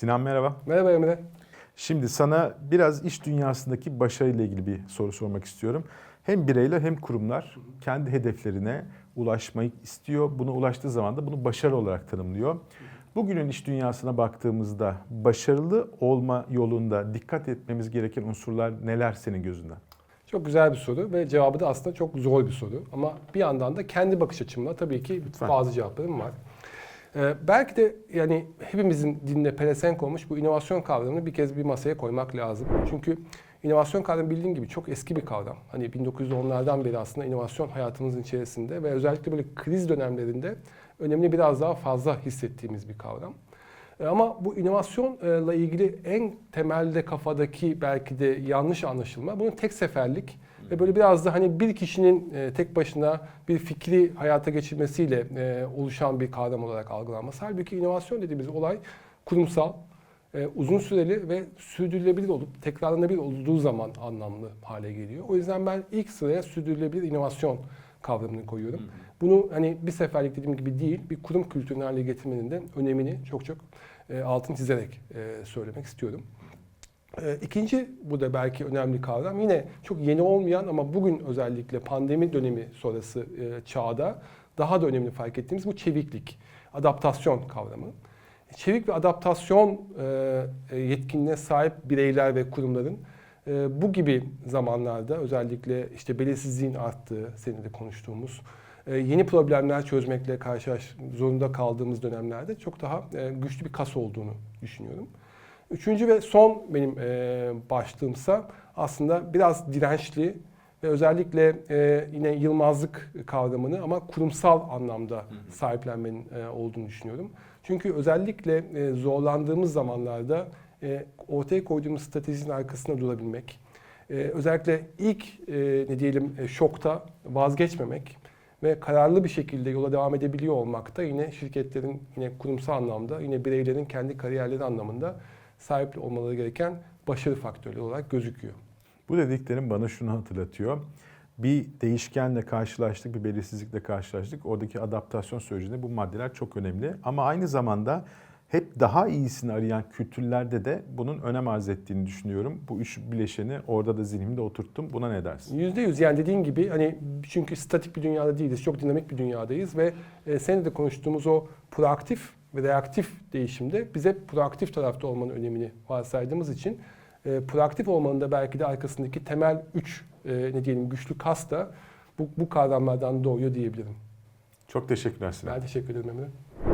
Sinan merhaba. Merhaba Emre. Şimdi sana biraz iş dünyasındaki başarıyla ilgili bir soru sormak istiyorum. Hem bireyler hem kurumlar kendi hedeflerine ulaşmayı istiyor. Buna ulaştığı zaman da bunu başarı olarak tanımlıyor. Bugünün iş dünyasına baktığımızda başarılı olma yolunda dikkat etmemiz gereken unsurlar neler senin gözünden? Çok güzel bir soru ve cevabı da aslında çok zor bir soru. Ama bir yandan da kendi bakış açımla tabii ki Lütfen. bazı cevaplarım var. Ee, belki de yani hepimizin dilinde pelesenk olmuş bu inovasyon kavramını bir kez bir masaya koymak lazım. Çünkü inovasyon kavramı bildiğin gibi çok eski bir kavram. Hani 1910'lardan beri aslında inovasyon hayatımızın içerisinde ve özellikle böyle kriz dönemlerinde önemli biraz daha fazla hissettiğimiz bir kavram. E, Ama bu inovasyonla ilgili en temelde kafadaki belki de yanlış anlaşılma bunun tek seferlik ve böyle biraz da hani bir kişinin e, tek başına bir fikri hayata geçirmesiyle e, oluşan bir kavram olarak algılanması. Halbuki inovasyon dediğimiz olay kurumsal, uzun süreli ve sürdürülebilir olup tekrarlanabilir olduğu zaman anlamlı hale geliyor. O yüzden ben ilk sıraya sürdürülebilir inovasyon kavramını koyuyorum. Bunu hani bir seferlik dediğim gibi değil, bir kurum kültürünü haline getirmenin de önemini çok çok e, altını çizerek e, söylemek istiyorum. E, İkinci bu da belki önemli kavram. Yine çok yeni olmayan ama bugün özellikle pandemi dönemi sonrası e, çağda daha da önemli fark ettiğimiz bu çeviklik, adaptasyon kavramı. Çevik ve adaptasyon e, e, yetkinliğine sahip bireyler ve kurumların bu gibi zamanlarda özellikle işte belirsizliğin arttığı, seninle de konuştuğumuz, e, yeni problemler çözmekle karşılaş zorunda kaldığımız dönemlerde çok daha e, güçlü bir kas olduğunu düşünüyorum. Üçüncü ve son benim e, başlığımsa aslında biraz dirençli ve özellikle yine yılmazlık kavramını ama kurumsal anlamda sahiplenmenin olduğunu düşünüyorum. Çünkü özellikle zorlandığımız zamanlarda e, ortaya koyduğumuz stratejinin arkasında durabilmek, e, özellikle ilk e, ne diyelim e, şokta vazgeçmemek ve kararlı bir şekilde yola devam edebiliyor olmak da yine şirketlerin yine kurumsal anlamda yine bireylerin kendi kariyerleri anlamında sahip olmaları gereken başarı faktörleri olarak gözüküyor. Bu dediklerim bana şunu hatırlatıyor. Bir değişkenle karşılaştık, bir belirsizlikle karşılaştık. Oradaki adaptasyon sürecinde bu maddeler çok önemli. Ama aynı zamanda hep daha iyisini arayan kültürlerde de bunun önem arz ettiğini düşünüyorum. Bu üç bileşeni orada da zihnimde oturttum. Buna ne dersin? Yüzde yüz yani dediğin gibi hani çünkü statik bir dünyada değiliz, çok dinamik bir dünyadayız ve e, seninle de konuştuğumuz o proaktif ve reaktif değişimde bize proaktif tarafta olmanın önemini varsaydığımız için e, proaktif olmanın da belki de arkasındaki temel üç e, ne diyelim güçlü kas da bu, bu kavramlardan doğuyor diyebilirim. Çok teşekkürler Sinan. Ben teşekkür ederim Emre.